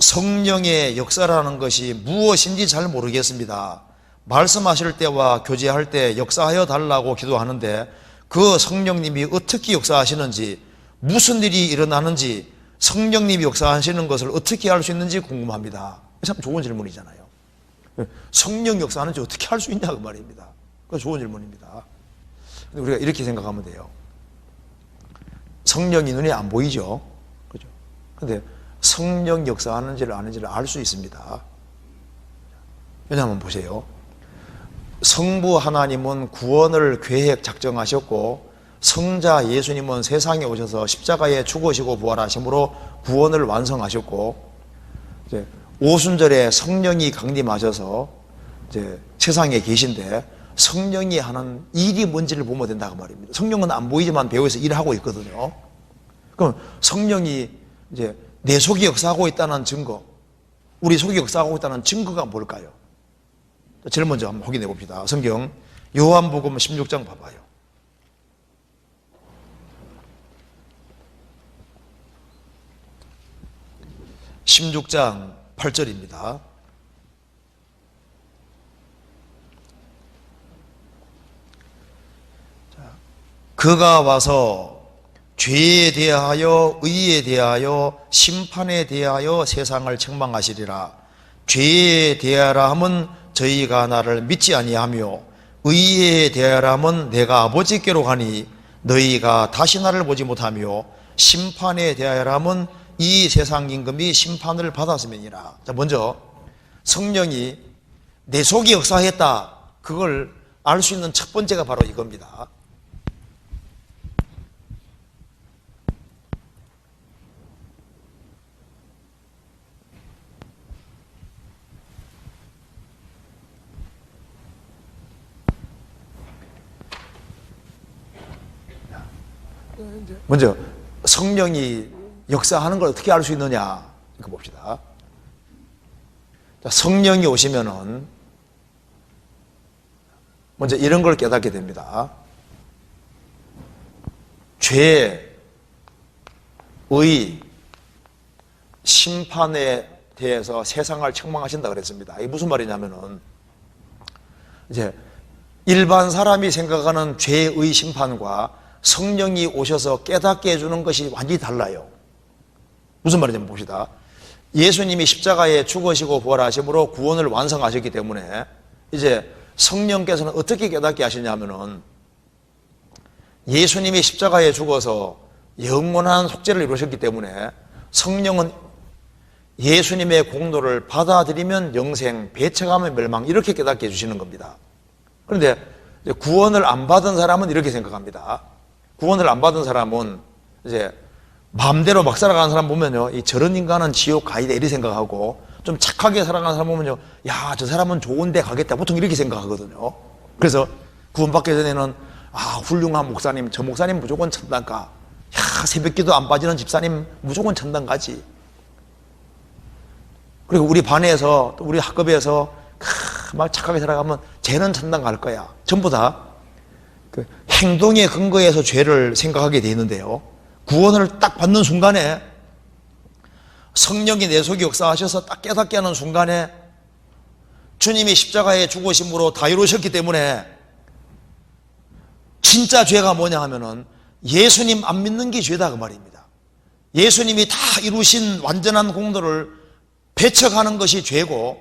성령의 역사라는 것이 무엇인지 잘 모르겠습니다. 말씀하실 때와 교제할 때 역사하여 달라고 기도하는데 그 성령님이 어떻게 역사하시는지 무슨 일이 일어나는지 성령님이 역사하시는 것을 어떻게 알 수 있는지 궁금합니다. 참 좋은 질문이잖아요. 성령 역사하는지 어떻게 할수 있냐 그 말입니다. 그 좋은 질문입니다. 우리가 이렇게 생각하면 돼요. 성령이 눈에 안 보이죠. 그죠? 근데 성령 역사하는지를 아는지를 알 수 있습니다. 왜냐하면 보세요. 성부 하나님은 구원을 계획 작정하셨고 성자 예수님은 세상에 오셔서 십자가에 죽으시고 부활하심으로 구원을 완성하셨고 오순절에 성령이 강림하셔서 세상에 계신데 성령이 하는 일이 뭔지를 보면 된다고 말입니다. 성령은 안 보이지만 배우에서 일을 하고 있거든요. 그럼 성령이 이제 내 속에 역사하고 있다는 증거, 우리 속에 역사하고 있다는 증거가 뭘까요? 제일 먼저 한번 확인해 봅시다. 성경 요한복음 16장 봐봐요. 16장 8절입니다. 그가 와서 죄에 대하여 의에 대하여 심판에 대하여 세상을 책망하시리라. 죄에 대하라 함은 저희가 나를 믿지 아니하며 의에 대하라 함은 내가 아버지께로 가니 너희가 다시 나를 보지 못하며 심판에 대하라 함은 이 세상 임금이 심판을 받았음이니라. 자, 먼저 성령이 내 속에 역사했다. 그걸 알 수 있는 첫 번째가 바로 이겁니다. 먼저 성령이 역사하는 걸 어떻게 알 수 있느냐 이거 봅시다. 자, 성령이 오시면은 먼저 이런 걸 깨닫게 됩니다. 죄, 의, 심판에 대해서 세상을 책망하신다 그랬습니다. 이게 무슨 말이냐면은 이제 일반 사람이 생각하는 죄의 심판과 성령이 오셔서 깨닫게 해주는 것이 완전히 달라요. 무슨 말이냐면 봅시다. 예수님이 십자가에 죽으시고 부활하심으로 구원을 완성하셨기 때문에 이제 성령께서는 어떻게 깨닫게 하시냐면은 예수님이 십자가에 죽어서 영원한 속죄를 이루셨기 때문에 성령은 예수님의 공로를 받아들이면 영생, 배척하면 멸망 이렇게 깨닫게 해주시는 겁니다. 그런데 구원을 안 받은 사람은 이렇게 생각합니다. 구원을 안 받은 사람은 이제 마음대로 막 살아가는 사람 보면요, 이 저런 인간은 지옥 가이다 이렇게 생각하고 좀 착하게 살아가는 사람 보면요, 야, 저 사람은 좋은 데 가겠다. 보통 이렇게 생각하거든요. 그래서 구원받기 전에는 아, 훌륭한 목사님, 저 목사님 무조건 천당 가. 야, 새벽 기도 안 빠지는 집사님 무조건 천당 가지. 그리고 우리 반에서 또 우리 학급에서 막 착하게 살아가면 쟤는 천당 갈 거야. 전부 다그 행동의 근거에서 죄를 생각하게 돼 있는데요. 구원을 딱 받는 순간에 성령이 내 속에 역사하셔서 딱 깨닫게 하는 순간에 주님이 십자가에 죽으심으로 다 이루셨기 때문에 진짜 죄가 뭐냐 하면은 예수님 안 믿는 게 죄다 그 말입니다. 예수님이 다 이루신 완전한 공로를 배척하는 것이 죄고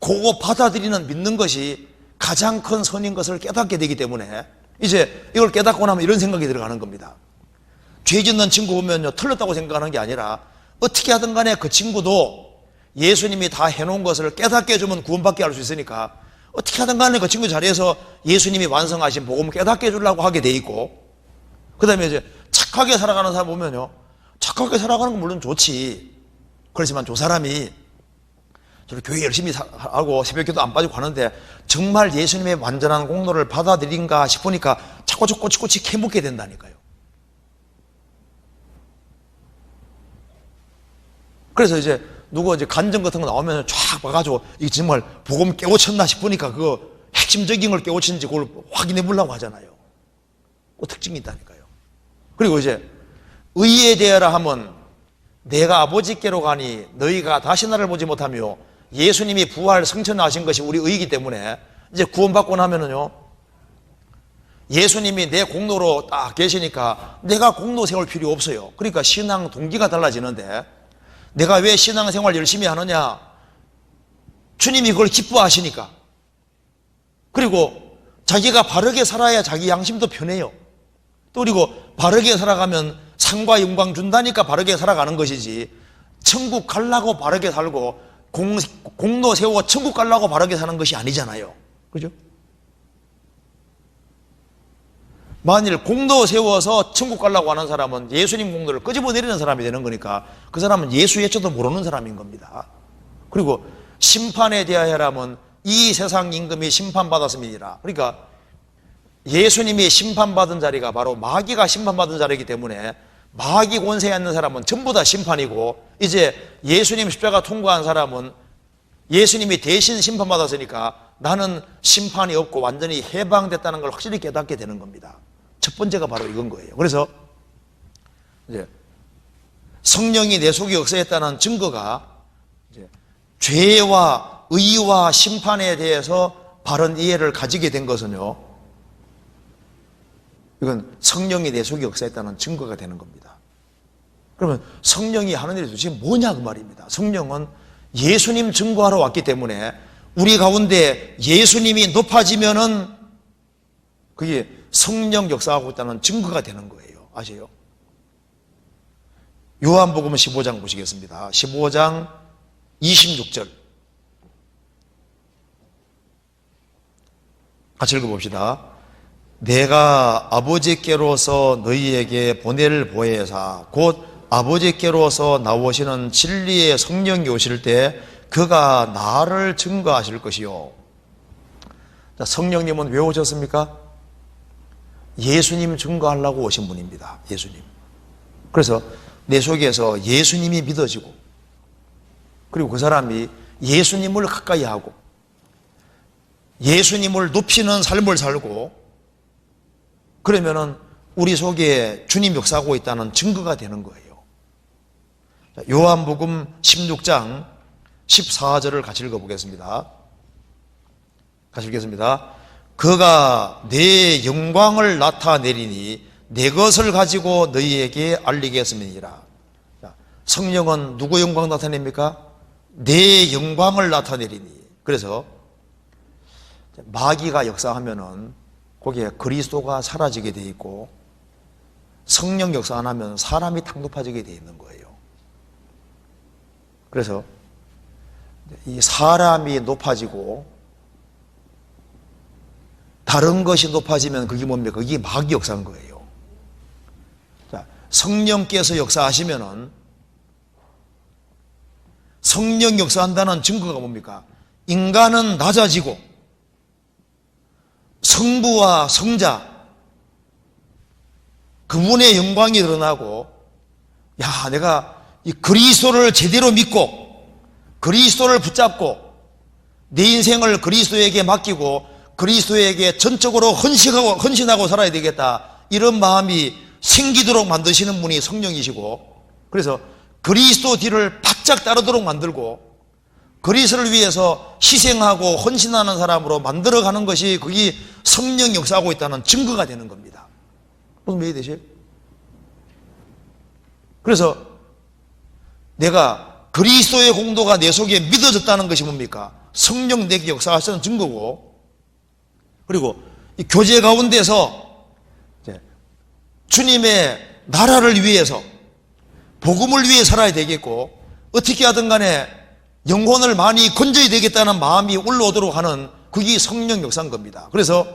그거 받아들이는 믿는 것이 가장 큰 선인 것을 깨닫게 되기 때문에 이제 이걸 깨닫고 나면 이런 생각이 들어가는 겁니다. 죄 짓는 친구 보면요, 틀렸다고 생각하는 게 아니라 어떻게 하든 간에 그 친구도 예수님이 다 해놓은 것을 깨닫게 해주면 구원받게 할 수 있으니까 어떻게 하든 간에 그 친구 자리에서 예수님이 완성하신 복음을 깨닫게 해주려고 하게 돼 있고 그 다음에 이제 착하게 살아가는 사람 보면요, 착하게 살아가는 건 물론 좋지. 그렇지만 저 사람이 저를 교회 열심히 하고 새벽기도 안 빠지고 하는데 정말 예수님의 완전한 공로를 받아들인가 싶으니까 자꾸 저 꼬치꼬치 캐묻게 된다니까요. 그래서 이제 누구 이제 간증 같은 거 나오면 쫙 봐가지고 이 정말 복음 깨우쳤나 싶으니까 그 핵심적인 걸 깨우친지 그걸 확인해 보려고 하잖아요. 그 특징이 있다니까요. 그리고 이제 의에 대하라 하면 내가 아버지께로 가니 너희가 다시 나를 보지 못하며 예수님이 부활 성천하신 것이 우리 의이기 때문에 이제 구원받고 나면은요 예수님이 내 공로로 딱 계시니까 내가 공로 세울 필요 없어요. 그러니까 신앙 동기가 달라지는데 내가 왜 신앙생활 열심히 하느냐? 주님이 그걸 기뻐하시니까. 그리고 자기가 바르게 살아야 자기 양심도 편해요. 또 그리고 바르게 살아가면 상과 영광 준다니까 바르게 살아가는 것이지. 천국 갈라고 바르게 살고 공, 공로 세우고 천국 갈라고 바르게 사는 것이 아니잖아요. 그죠? 만일 공도 세워서 천국 가려고 하는 사람은 예수님 공도를 끄집어 내리는 사람이 되는 거니까 그 사람은 예수 예초도 모르는 사람인 겁니다. 그리고 심판에 대하여라면 이 세상 임금이 심판받았습니다. 그러니까 예수님이 심판받은 자리가 바로 마귀가 심판받은 자리이기 때문에 마귀 권세에 있는 사람은 전부 다 심판이고 이제 예수님 십자가 통과한 사람은 예수님이 대신 심판받았으니까 나는 심판이 없고 완전히 해방됐다는 걸 확실히 깨닫게 되는 겁니다. 첫 번째가 바로 이건 거예요. 그래서 이제 성령이 내 속에 역사했다는 증거가 이제 죄와 의와 심판에 대해서 바른 이해를 가지게 된 것은요. 이건 성령이 내 속에 역사했다는 증거가 되는 겁니다. 그러면 성령이 하는 일이 도대체 뭐냐 그 말입니다. 성령은 예수님 증거하러 왔기 때문에 우리 가운데 예수님이 높아지면은 그게 성령 역사하고 있다는 증거가 되는 거예요. 아세요? 요한복음 15장 보시겠습니다. 15장 26절. 같이 읽어봅시다. 내가 아버지께로서 너희에게 보낼 보혜사 곧 아버지께로서 나오시는 진리의 성령이 오실 때 그가 나를 증거하실 것이요. 자, 성령님은 왜 오셨습니까? 예수님 증거하려고 오신 분입니다. 예수님. 그래서 내 속에서 예수님이 믿어지고 그리고 그 사람이 예수님을 가까이 하고 예수님을 높이는 삶을 살고 그러면은 우리 속에 주님 역사하고 있다는 증거가 되는 거예요. 요한복음 16장 14절을 같이 읽어보겠습니다. 같이 읽겠습니다. 그가 내 영광을 나타내리니 내 것을 가지고 너희에게 알리겠습니다. 성령은 누구 영광 나타냅니까? 내 영광을 나타내리니. 그래서 마귀가 역사하면은 거기에 그리스도가 사라지게 돼 있고 성령 역사 안 하면 사람이 탁 높아지게 돼 있는 거예요. 그래서 이 사람이 높아지고 다른 것이 높아지면 그게 뭡니까? 그게 마귀 역사인 거예요. 자, 성령께서 역사하시면은 성령 역사한다는 증거가 뭡니까? 인간은 낮아지고 성부와 성자 그분의 영광이 드러나고 야 내가 이 그리스도를 제대로 믿고 그리스도를 붙잡고 내 인생을 그리스도에게 맡기고 그리스도에게 전적으로 헌신하고, 헌신하고 살아야 되겠다. 이런 마음이 생기도록 만드시는 분이 성령이시고, 그래서 그리스도 뒤를 바짝 따르도록 만들고, 그리스도를 위해서 희생하고 헌신하는 사람으로 만들어가는 것이 그게 성령 역사하고 있다는 증거가 되는 겁니다. 무슨 왜 되세요? 그래서 내가 그리스도의 공도가 내 속에 믿어졌다는 것이 뭡니까? 성령 내게 역사하시는 증거고, 그리고 이 교제 가운데서 주님의 나라를 위해서 복음을 위해 살아야 되겠고 어떻게 하든 간에 영혼을 많이 건져야 되겠다는 마음이 올라오도록 하는 그게 성령 역사인 겁니다. 그래서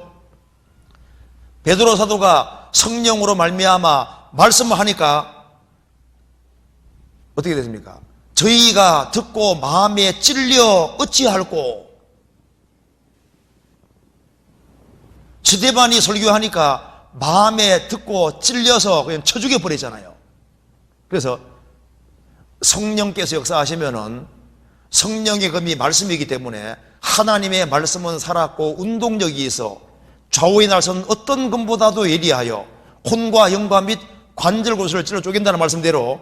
베드로 사도가 성령으로 말미암아 말씀을 하니까 어떻게 됐습니까? 저희가 듣고 마음에 찔려 어찌할꼬 스데반이 설교하니까 마음에 듣고 찔려서 그냥 쳐죽여 버리잖아요. 그래서 성령께서 역사하시면은 성령의 검이 말씀이기 때문에 하나님의 말씀은 살았고 운동력이 있어 좌우의 날선 어떤 검보다도 예리하여 혼과 영과 및 관절 곳을 찔러 쪼갠다는 말씀대로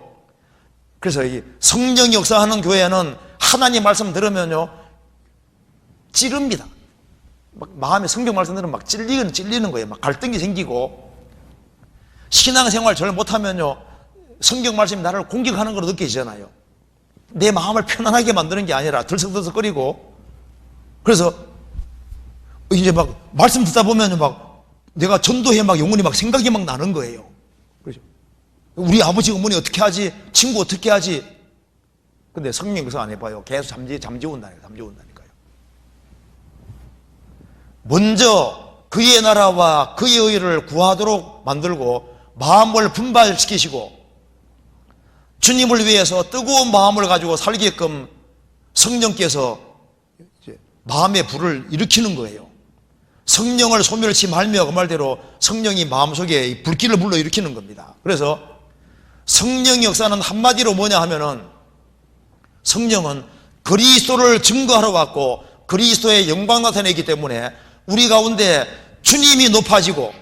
그래서 이 성령 역사하는 교회는 하나님 말씀 들으면요 찌릅니다. 막 마음에 성경 말씀 들으면 막 찔리는 찔리는 거예요. 막 갈등이 생기고 신앙생활 잘 못하면요 성경 말씀이 나를 공격하는 걸로 느껴지잖아요. 내 마음을 편안하게 만드는 게 아니라 들썩들썩거리고 그래서 이제 막 말씀 듣다 보면 막 내가 전도해 막 영혼이 막 생각이 막 나는 거예요. 그렇죠? 우리 아버지 어머니 어떻게 하지? 친구 어떻게 하지? 근데 성령 그서 안 해봐요. 계속 잠지 잠지운다니까 잠지운다니까요. 먼저 그의 나라와 그의 의를 구하도록 만들고 마음을 분발시키시고 주님을 위해서 뜨거운 마음을 가지고 살게끔 성령께서 마음의 불을 일으키는 거예요. 성령을 소멸치 말며 그 말대로 성령이 마음속에 이 불길을 불러 일으키는 겁니다. 그래서 성령 역사는 한마디로 뭐냐 하면은 성령은 그리스도를 증거하러 왔고 그리스도의 영광 나타내기 때문에 우리 가운데 주님이 높아지고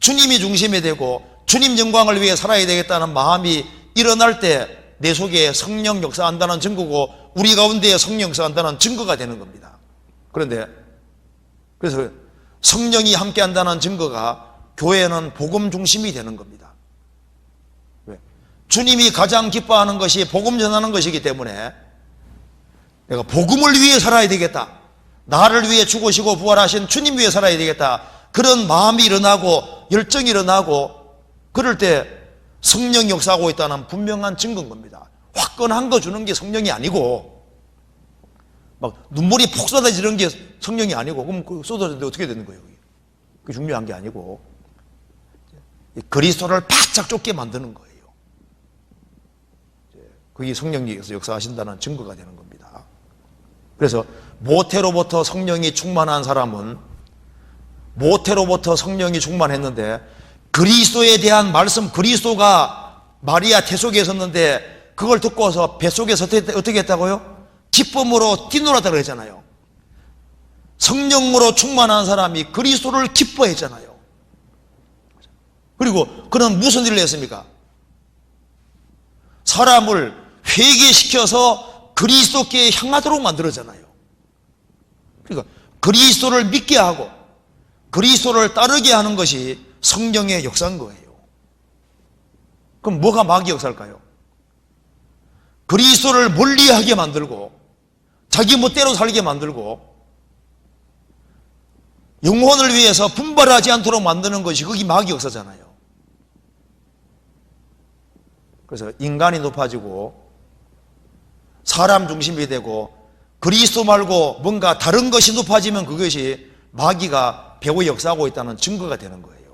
주님이 중심이 되고 주님 영광을 위해 살아야 되겠다는 마음이 일어날 때 내 속에 성령 역사한다는 증거고 우리 가운데 성령 역사한다는 증거가 되는 겁니다. 그런데 그래서 성령이 함께 한다는 증거가 교회는 복음 중심이 되는 겁니다. 왜? 주님이 가장 기뻐하는 것이 복음 전하는 것이기 때문에 내가 복음을 위해 살아야 되겠다. 나를 위해 죽으시고 부활하신 주님 위해 살아야 되겠다. 그런 마음이 일어나고 열정이 일어나고 그럴 때 성령 역사하고 있다는 분명한 증거인 겁니다. 화끈한 거 주는 게 성령이 아니고 막 눈물이 폭 쏟아지는 게 성령이 아니고 그럼 그 쏟아지는데 어떻게 되는 거예요? 그게 중요한 게 아니고 그리스도를 바짝 쫓게 만드는 거예요. 그게 성령님께서 역사하신다는 증거가 되는 겁니다. 그래서 모태로부터 성령이 충만한 사람은 모태로부터 성령이 충만했는데 그리스도에 대한 말씀 그리스도가 마리아 태 속에 있었는데 그걸 듣고서 뱃속에서 어떻게 했다고요? 기쁨으로 뛰놀았다 그랬잖아요. 성령으로 충만한 사람이 그리스도를 기뻐했잖아요. 그리고 그는 무슨 일을 했습니까? 사람을 회개시켜서 그리스도께 향하도록 만들었잖아요. 그러니까 그리스도를 믿게 하고 그리스도를 따르게 하는 것이 성령의 역사인 거예요. 그럼 뭐가 마귀 역사일까요? 그리스도를 멀리하게 만들고 자기 멋대로 살게 만들고 영혼을 위해서 분발하지 않도록 만드는 것이 그게 마귀 역사잖아요. 그래서 인간이 높아지고 사람 중심이 되고 그리스도 말고 뭔가 다른 것이 높아지면 그것이 마귀가 배후 역사하고 있다는 증거가 되는 거예요.